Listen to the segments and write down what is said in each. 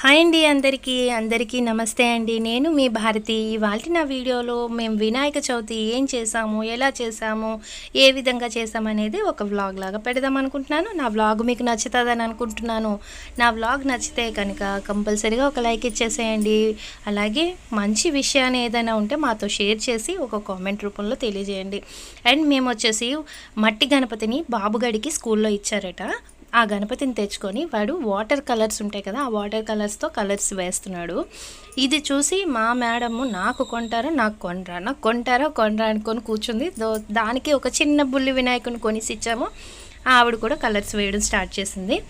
Hi అండి అందరికీ అందరికీ నమస్తే అండి. నేను మీ భారతి. ఇవాళ నా వీడియోలో మేము వినాయక చవితి ఏం చేసాము ఎలా చేసాము ఏ విధంగా చేసామనేది ఒక వ్లాగ్ లాగా పెడదాం అనుకుంటున్నాను. నా వ్లాగ్ మీకు నచ్చుతుందని అనుకుంటున్నాను. నా వ్లాగ్ నచ్చితే కనుక కంపల్సరీగా ఒక లైక్ ఇచ్చేసేయండి. అలాగే మంచి విషయాన్ని ఏదైనా ఉంటే మాతో షేర్ చేసి ఒక కామెంట్ రూపంలో తెలియజేయండి. అండ్ మేము వచ్చేసి మట్టి గణపతిని బాబుగడికి స్కూల్లో ఇచ్చారట. ఆ గణపతిని తెచ్చుకొని వాడు వాటర్ కలర్స్ ఉంటాయి కదా ఆ వాటర్ కలర్స్తో కలర్స్ వేస్తున్నాడు. ఇది చూసి మా మేడము నాకు కొంటారా నాకు కొనరా నాకు కొంటారా కొనరా అనుకొని కూర్చుంది. దో- దానికి ఒక చిన్న బుల్లి వినాయకుని కొనిసి ఇచ్చాము ఆవిడ కూడా కలర్స్ వేయడం స్టార్ట్ చేసింది.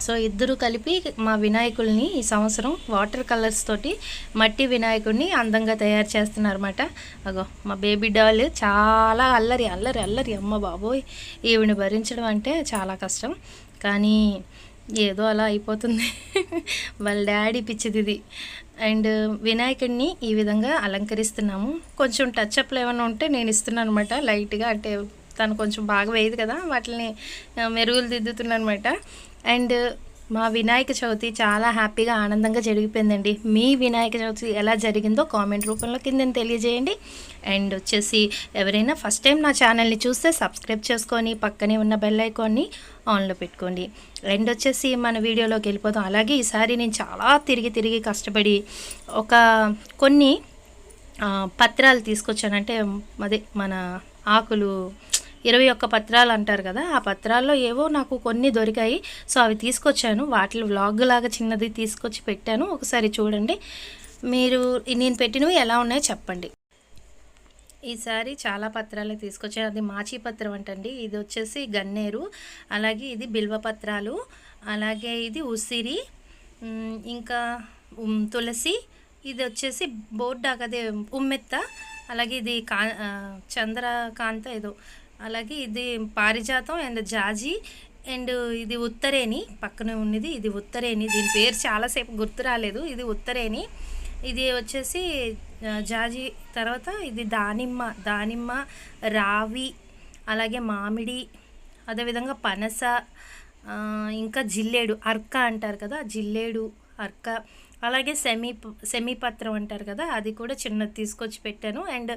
సో ఇద్దరు కలిపి మా వినాయకుల్ని ఈ సంవత్సరం వాటర్ కలర్స్ తోటి మట్టి వినాయకుడిని అందంగా తయారు చేస్తున్నారన్నమాట. అగో మా బేబీ డాల్ చాలా అల్లరి అల్లరి అల్లరి. అమ్మ బాబోయ్ ఈవిని భరించడం అంటే చాలా కష్టం. కానీ ఏదో అలా అయిపోతుంది. వాళ్ళ డాడీ పిచ్చిది ఇది అండ్ వినాయకుడిని ఈ విధంగా అలంకరిస్తున్నాము. కొంచెం టచ్ అప్లు ఏమైనా ఉంటే నేను ఇస్తున్నాను అనమాట లైట్గా అంటే తను కొంచెం బాగా వేయదు కదా వాటిని మెరుగులు దిద్దుతున్నాను అనమాట అండ్ మా వినాయక చవితి చాలా హ్యాపీగా ఆనందంగా జరిగిపోయిందండి. మీ వినాయక చవితి ఎలా జరిగిందో కామెంట్ రూపంలో కింద తెలియజేయండి. అండ్ వచ్చేసి ఎవరైనా ఫస్ట్ టైం నా ఛానల్ని చూస్తే సబ్స్క్రైబ్ చేసుకొని పక్కనే ఉన్న బెల్ ఐకాన్ని ఆన్లో పెట్టుకోండి. అండ్ వచ్చేసి మన వీడియోలోకి వెళ్ళిపోదాం. అలాగే ఈసారి నేను చాలా తిరిగి తిరిగి కష్టపడి ఒక కొన్ని పత్రాలు తీసుకొచ్చానంటే అదే మన ఆకులు ఇరవై ఒక్క పత్రాలు అంటారు కదా ఆ పత్రాల్లో ఏవో నాకు కొన్ని దొరికాయి. సో అవి తీసుకొచ్చాను. వాటిలో వ్లాగ్ లాగా చిన్నది తీసుకొచ్చి పెట్టాను. ఒకసారి చూడండి. మీరు నేను పెట్టినవి ఎలా ఉన్నాయో చెప్పండి. ఈసారి చాలా పత్రాలు తీసుకొచ్చాను. అది మాచి పత్రం అంటండి. ఇది వచ్చేసి గన్నేరు. అలాగే ఇది బిల్వ పత్రాలు. అలాగే ఇది ఉసిరి. ఇంకా తులసి. ఇది వచ్చేసి బోర్డాక్ అదే ఉమ్మెత్త. అలాగే ఇది కా చంద్రకాంత ఏదో. అలాగే ఇది పారిజాతం అండ్ జాజి అండ్ ఇది ఉత్తరేణి పక్కనే ఉన్నది ఇది ఉత్తరేణి. దీని పేరు చాలాసేపు గుర్తు రాలేదు. ఇది ఉత్తరేణి. ఇది వచ్చేసి జాజీ జాజి తర్వాత ఇది దానిమ్మ దానిమ్మ రావి అలాగే మామిడి అదేవిధంగా పనస ఇంకా జిల్లేడు అర్క అంటారు కదా జిల్లేడు అర్క. అలాగే సెమీ సెమీపత్రం అంటారు కదా అది కూడా చిన్నది తీసుకొచ్చి పెట్టాను. అండ్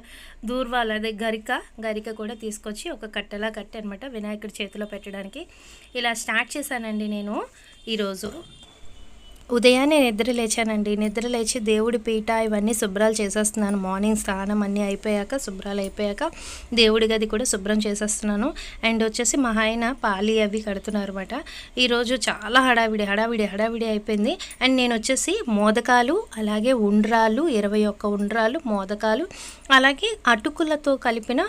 దూర్వాలు అదే గరిక గరిక కూడా తీసుకొచ్చి ఒక కట్టెలా కట్టి అనమాట వినాయకుడి చేతిలో పెట్టడానికి. ఇలా స్టార్ట్ చేశానండి నేను ఈరోజు. ఉదయాన్నే నిద్ర లేచానండి. నిద్ర లేచి దేవుడి పీట ఇవన్నీ శుభ్రాలు చేసేస్తున్నాను. మార్నింగ్ స్నానం అన్నీ అయిపోయాక శుభ్రాలు అయిపోయాక దేవుడి గది కూడా శుభ్రం చేసేస్తున్నాను. అండ్ వచ్చేసి మా ఆయన పాలి అవి కడుతున్నారు అనమాట ఈరోజు చాలా హడావిడి హడావిడి హడావిడి అయిపోయింది. అండ్ నేను వచ్చేసి మోదకాలు అలాగే ఉండ్రాలు ఇరవై ఒక్క ఉండ్రాలు మోదకాలు అలాగే అటుకులతో కలిపిన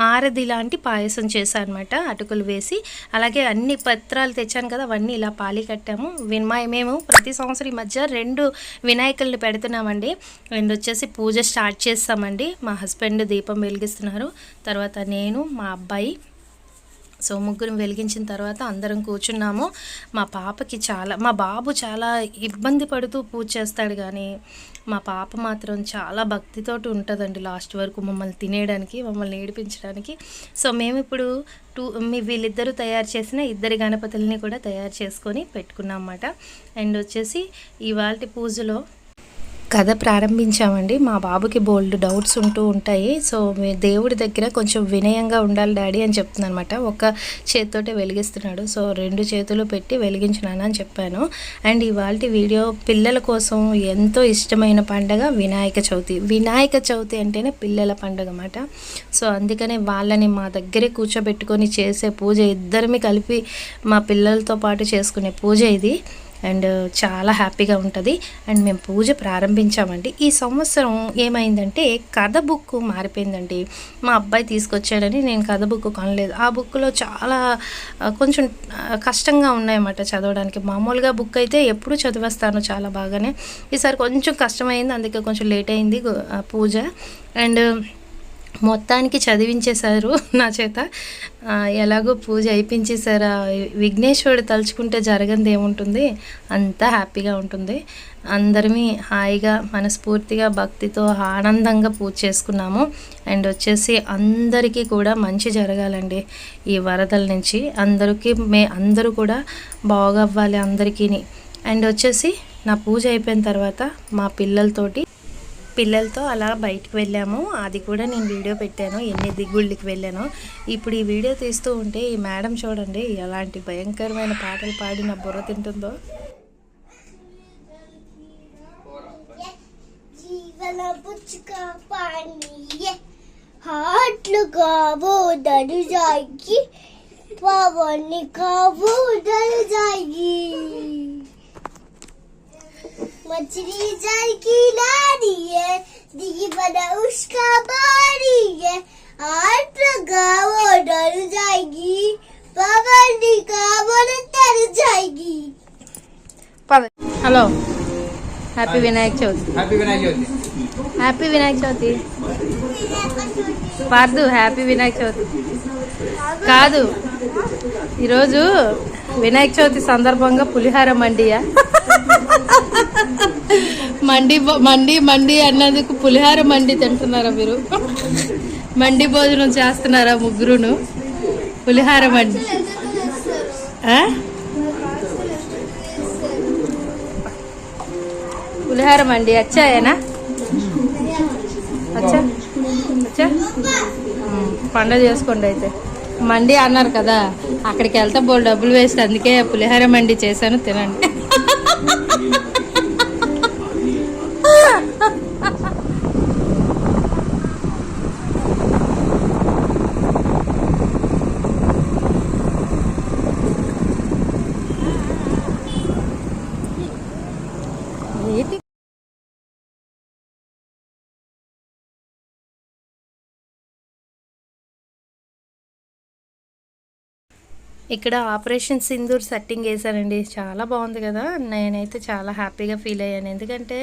ఆరది లాంటి పాయసం చేశాను అనమాట అటుకులు వేసి అలాగే అన్ని పత్రాలు తెచ్చాను కదా అవన్నీ ఇలా పాలి కట్టాము. విన్మా మేము ప్రతి సంవత్సరం ఈ మధ్య రెండు వినాయకుల్ని పెడుతున్నామండి. రెండు వచ్చేసి పూజ స్టార్ట్ చేస్తామండి. మా హస్బెండ్ దీపం వెలిగిస్తున్నారు. తర్వాత నేను మా అబ్బాయి సో ముగ్గురం వెలిగించిన తర్వాత అందరం కూర్చున్నాము. మా పాపకి చాలా మా బాబు చాలా ఇబ్బంది పడుతూ పూజ చేస్తాడు కానీ మా పాప మాత్రం చాలా భక్తితోటి ఉంటుందండి లాస్ట్ వరకు మమ్మల్ని తినేయడానికి మమ్మల్ని ఏడిపించడానికి. సో మేము ఇప్పుడు టూ మీ వీళ్ళిద్దరూ తయారు చేసిన ఇద్దరి గణపతుల్ని కూడా తయారు చేసుకొని పెట్టుకున్నాం అన్నమాట. అండ్ వచ్చేసి ఇవాళ పూజలో కథ ప్రారంభించామండి. మా బాబుకి బోల్డ్ డౌట్స్ ఉంటూ ఉంటాయి. సో మీ దేవుడి దగ్గర కొంచెం వినయంగా ఉండాలి డాడీ అని చెప్తున్నాను అనమాట ఒక చేతితోటే వెలిగిస్తున్నాడు. సో రెండు చేతులు పెట్టి వెలిగించినాను అని చెప్పాను. అండ్ ఇవాళ వీడియో పిల్లల కోసం ఎంతో ఇష్టమైన పండగ వినాయక చవితి. వినాయక చవితి అంటేనే పిల్లల పండగ అన్నమాట. సో అందుకనే వాళ్ళని మా దగ్గరే కూర్చోబెట్టుకొని చేసే పూజ ఇద్దరిమి కలిపి మా పిల్లలతో పాటు చేసుకునే పూజ ఇది. అండ్ చాలా హ్యాపీగా ఉంటుంది. అండ్ మేము పూజ ప్రారంభించామండి. ఈ సంవత్సరం ఏమైందంటే కథ బుక్ మారిపోయిందండి. మా అబ్బాయి తీసుకొచ్చాడని నేను కథ బుక్ కొనలేదు. ఆ బుక్లో చాలా కొంచెం కష్టంగా ఉన్నాయన్నమాట చదవడానికి. మామూలుగా బుక్ అయితే ఎప్పుడు చదివేస్తాను చాలా బాగానే. ఈసారి కొంచెం కష్టమైంది అందుకే కొంచెం లేట్ అయింది పూజ. అండ్ మొత్తానికి చదివించేశారు నా చేత. ఎలాగో పూజ అయిపించేశారు విఘ్నేశ్వరుడు తలుచుకుంటే జరగంది ఏముంటుంది? అంతా హ్యాపీగా ఉంటుంది. అందరమీ హాయిగా మనస్ఫూర్తిగా భక్తితో ఆనందంగా పూజ చేసుకున్నాము. అండ్ వచ్చేసి అందరికీ కూడా మంచి జరగాలండి ఈ వరదల నుంచి. అందరికీ మే అందరూ కూడా బాగవ్వాలి అందరికీ అండ్ వచ్చేసి నా పూజ అయిపోయిన తర్వాత మా పిల్లలతోటి పిల్లలతో అలా బయటకు వెళ్ళాము. అది కూడా నేను వీడియో పెట్టాను. ఎన్ని దిగుళ్ళకి వెళ్ళాను. ఇప్పుడు ఈ వీడియో తీస్తూ ఉంటే ఈ మేడం చూడండి ఎలాంటి భయంకరమైన పాటలు పాడి నా బుర్ర తింటుందో. జీవన పుచ్చుక హాట్లు కావు జాగి కావు దడు జాగి मछली जल की लानी है जीवन उसका बारी है आठ लगाओ डर जाएगी पवन का मन तर जाएगी పద hello happy Vinayaka Chavithi happy Vinayaka Chavithi happy Vinayaka Chavithi Pardhu happy Vinayaka Chavithi కాదు ఈరోజు వినాయక చవితి సందర్భంగా పులిహార మండియా మండి మండి మండి అన్నందుకు పులిహార మండి తింటున్నారా మీరు? మండి భోజనం చేస్తున్నారా ముగ్గురును? పులిహార మండి. పులిహార మండి వచ్చాయేనా వచ్చా వచ్చా పండగ చేసుకోండి అయితే. మండి అన్నారు కదా అక్కడికి వెళ్తే బోల్ డబ్బులు వేస్ట్ అందుకే పులిహార మండి చేశాను తినండి. ఇక్కడ ఆపరేషన్ సింధూర్ సెట్టింగ్ వేశారండి. చాలా బాగుంది కదా. నేనైతే చాలా హ్యాపీగా ఫీల్ అయ్యాను. ఎందుకంటే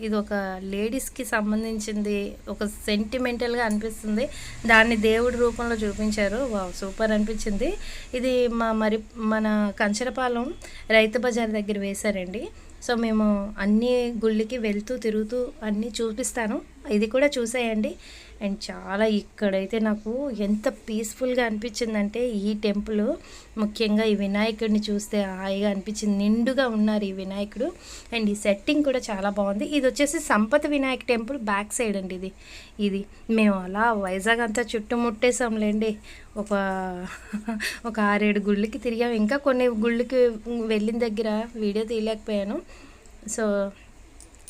ఇది ఒక లేడీస్కి సంబంధించింది ఒక సెంటిమెంటల్గా అనిపిస్తుంది. దాన్ని దేవుడి రూపంలో చూపించారు. వావ్ సూపర్ అనిపించింది. ఇది మా మరి మన కంచరపాలెం రైతు బజార్ దగ్గర వేశారండి. సో మేము అన్ని గుళ్ళకి వెళ్తూ తిరుగుతూ అన్నీ చూపిస్తాను. ఇది కూడా చూసేయండి. అండ్ చాలా ఇక్కడైతే నాకు ఎంత పీస్ఫుల్గా అనిపించిందంటే ఈ టెంపుల్ ముఖ్యంగా ఈ వినాయకుడిని చూస్తే హాయిగా అనిపించింది నిండుగా ఉన్నారు ఈ వినాయకుడు. అండ్ ఈ సెట్టింగ్ కూడా చాలా బాగుంది. ఇది వచ్చేసి Sampath Vinayaka temple back side అండి ఇది. ఇది మేము అలా వైజాగ్ అంతా చుట్టుముట్టేసాంలేండి. ఒక ఒక ఆరేడు గుళ్ళకి తిరిగాము ఇంకా కొన్ని గుళ్ళకి వెళ్ళిన దగ్గర వీడియో తీయలేకపోయాను. సో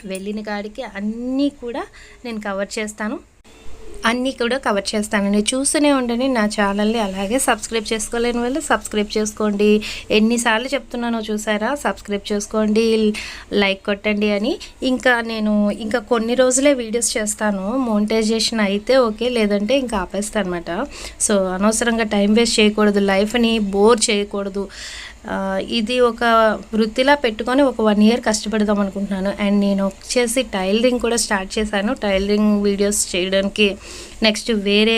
వెళ్ళిన కాడికి అన్నీ కూడా నేను కవర్ చేస్తాను. అన్నీ కూడా కవర్ చేస్తానండి. చూస్తూనే ఉండండి. నా ఛానల్ని అలాగే సబ్స్క్రైబ్ చేసుకోలేని వాళ్ళు సబ్స్క్రైబ్ చేసుకోండి. ఎన్నిసార్లు చెప్తున్నానో చూసారా? సబ్స్క్రైబ్ చేసుకోండి. లైక్ కొట్టండి అని. ఇంకా నేను ఇంకా కొన్ని రోజులే వీడియోస్ చేస్తాను. మోనిటైజేషన్ అయితే ఓకే లేదంటే ఇంకా ఆపేస్తాను అనమాట సో అనవసరంగా టైం వేస్ట్ చేయకూడదు. లైఫ్ని బోర్ చేయకూడదు. ఇది ఒక వృత్తిలా పెట్టుకొని ఒక వన్ ఇయర్ కష్టపడదాం అనుకుంటున్నాను. అండ్ నేను వచ్చేసి టైలరింగ్ కూడా స్టార్ట్ చేశాను. టైలరింగ్ వీడియోస్ చేయడానికి నెక్స్ట్ వేరే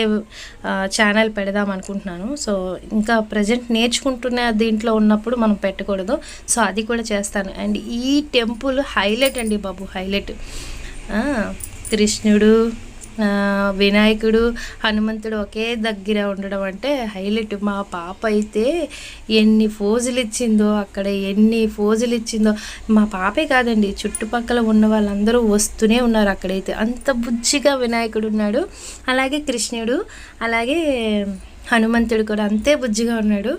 ఛానల్ పెడదాం అనుకుంటున్నాను. సో ఇంకా ప్రజెంట్ నేర్చుకుంటున్న దీంట్లో ఉన్నప్పుడు మనం పెట్టకూడదు. సో అది కూడా చేస్తాను. అండ్ ఈ టెంపుల్ హైలైట్ అండి బాబు హైలైట్ కృష్ణుడు వినాయకుడు హనుమంతుడు ఒకే దగ్గర ఉండడం అంటే హైలైట్. మా పాప అయితే ఎన్ని ఫోజులు ఇచ్చిందో అక్కడ ఎన్ని ఫోజులు ఇచ్చిందో. మా పాపే కాదండి చుట్టుపక్కల ఉన్న వాళ్ళందరూ వస్తూనే ఉన్నారు అక్కడైతే. అంత బుజ్జిగా వినాయకుడు ఉన్నాడు. అలాగే కృష్ణుడు అలాగే హనుమంతుడు కూడా అంతే బుజ్జిగా ఉన్నాడు.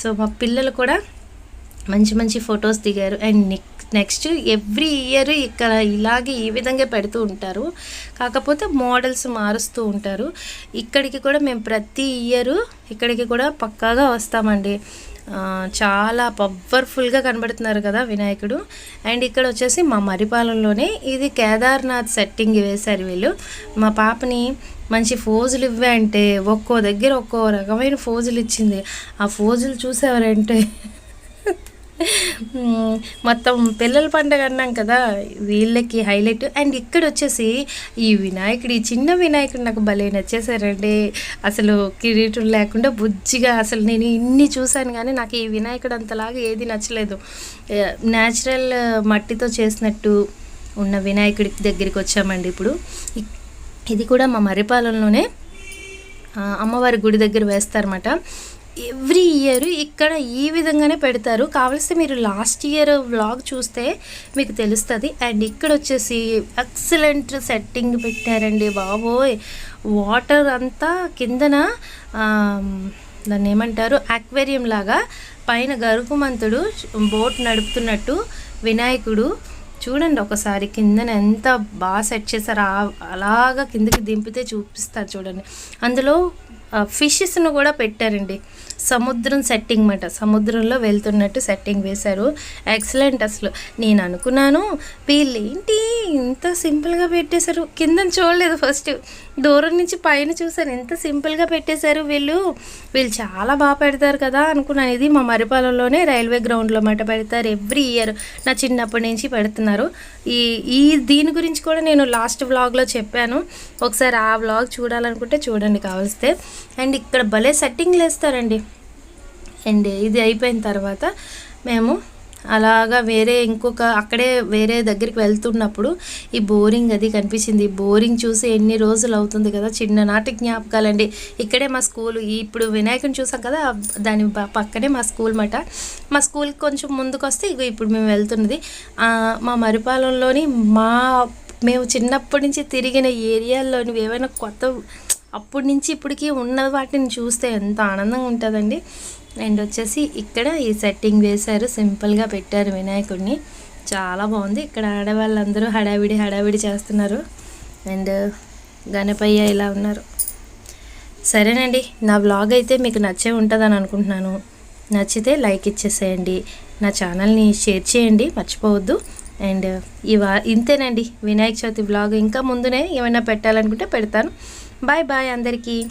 సో మా పిల్లలు కూడా మంచి మంచి ఫొటోస్ దిగారు. అండ్ నెక్స్ట్ ఎవ్రీ ఇయర్ ఇక్కడ ఇలాగే ఈ విధంగా పెడుతూ ఉంటారు. కాకపోతే మోడల్స్ మారుస్తూ ఉంటారు. ఇక్కడికి కూడా మేము ప్రతి ఇయరు ఇక్కడికి కూడా పక్కాగా వస్తామండి. చాలా పవర్ఫుల్గా కనబడుతున్నారు కదా వినాయకుడు. అండ్ ఇక్కడ వచ్చేసి మా మరిపాలెంలోనే ఇది కేదార్నాథ్ సెట్టింగ్ వేశారు వీళ్ళు. మా పాపని మంచి ఫోజులు ఇవ్వంటే ఒక్కో దగ్గర ఒక్కో రకమైన ఫోజులు ఇచ్చింది. ఆ ఫోజులు చూసేవారంటే మొత్తం పిల్లల పండగ అన్నాం కదా వీళ్ళకి హైలైట్ అండ్ ఇక్కడ వచ్చేసి ఈ వినాయకుడు ఈ చిన్న వినాయకుడు నాకు భలే నచ్చేసారండి అసలు కిరీటం లేకుండా బుజ్జిగా అసలు నేను ఇన్ని చూశాను కానీ నాకు ఈ వినాయకుడు అంతలాగా ఏది నచ్చలేదు. న్యాచురల్ మట్టితో చేసినట్టు ఉన్న వినాయకుడి దగ్గరికి వచ్చామండి ఇప్పుడు. ఇది కూడా మా మర్రిపాలెంలోనే అమ్మవారి గుడి దగ్గర వేస్తారన్నమాట. ఎవ్రీ ఇయర్ ఇక్కడ ఈ విధంగానే పెడతారు. కావలిస్తే మీరు లాస్ట్ ఇయర్ వ్లాగ్ చూస్తే మీకు తెలుస్తుంది. అండ్ ఇక్కడ వచ్చేసి ఎక్సలెంట్ సెట్టింగ్ పెట్టారండి బాబోయ్. వాటర్ అంతా కిందన దాన్ని ఏమంటారు? అక్వేరియం లాగా పైన గరుకుమంతుడు బోట్ నడుపుతున్నట్టు వినాయకుడు. చూడండి ఒకసారి కిందన ఎంత బాగా సెట్ చేశారు. అలాగా కిందకి దింపితే చూపిస్తారు చూడండి. అందులో ఫిషెస్ను కూడా పెట్టారండి. సముద్రం సెట్టింగ్ మాట. సముద్రంలో వెళ్తున్నట్టు సెట్టింగ్ వేశారు. ఎక్సలెంట్ అసలు. నేను అనుకున్నాను వీళ్ళు ఏంటి ఇంత సింపుల్గా పెట్టేశారు? కింద చూడలేదు ఫస్ట్ దూరం నుంచి పైన చూశాను. ఎంత సింపుల్గా పెట్టేశారు వీళ్ళు? వీళ్ళు చాలా బాగా పెడతారు కదా అనుకున్నాను. ఇది మా మరిపాలెంలోనే రైల్వే గ్రౌండ్లో మాట పెడతారు ఎవ్రీ ఇయర్ నా చిన్నప్పటి నుంచి పెడుతున్నారు. ఈ ఈ దీని గురించి కూడా నేను లాస్ట్ వ్లాగ్లో చెప్పాను. ఒకసారి ఆ వ్లాగ్ చూడాలనుకుంటే చూడండి కావలిస్తే. అండ్ ఇక్కడ భలే సెట్టింగ్లు వేస్తారండి. అండ్ ఇది అయిపోయిన తర్వాత మేము అలాగా వేరే ఇంకొక అక్కడే వేరే దగ్గరికి వెళ్తున్నప్పుడు ఈ బోరింగ్ అది కనిపించింది. బోరింగ్ చూసి ఎన్ని రోజులు అవుతుంది కదా చిన్ననాటి జ్ఞాపకాలండి. ఇక్కడే మా స్కూల్ ఇప్పుడు వినాయకుని చూసాం కదా దాని పక్కనే మా స్కూల్ మాట. మా స్కూల్కి కొంచెం ముందుకు వస్తే ఇగో ఇప్పుడు మేము వెళ్తున్నది. మా మరిపాలెంలోని మా మేము చిన్నప్పటి నుంచి తిరిగిన ఏరియాల్లోని ఏవైనా కొత్త అప్పటి నుంచి ఇప్పటికి ఉన్న వాటిని చూస్తే ఎంత ఆనందంగా ఉంటుందండి. అండ్ వచ్చేసి ఇక్కడ ఈ సెట్టింగ్ వేశారు. సింపుల్గా పెట్టారు వినాయకుడిని. చాలా బాగుంది. ఇక్కడ ఆడవాళ్ళందరూ హడావిడి హడావిడి చేస్తున్నారు. అండ్ గణపయ్య ఇలా ఉన్నారు. సరేనండి. నా వ్లాగ్ అయితే మీకు నచ్చే ఉంటుందని అనుకుంటున్నాను. నచ్చితే లైక్ ఇచ్చేసేయండి. నా ఛానల్ని షేర్ చేయండి. మర్చిపోవద్దు. అండ్ ఇవా ఇంతేనండి. వినాయక చవితి వ్లాగ్ ఇంకా ముందునే ఏమైనా పెట్టాలనుకుంటే పెడతాను. బాయ్ బాయ్ అందరికీ.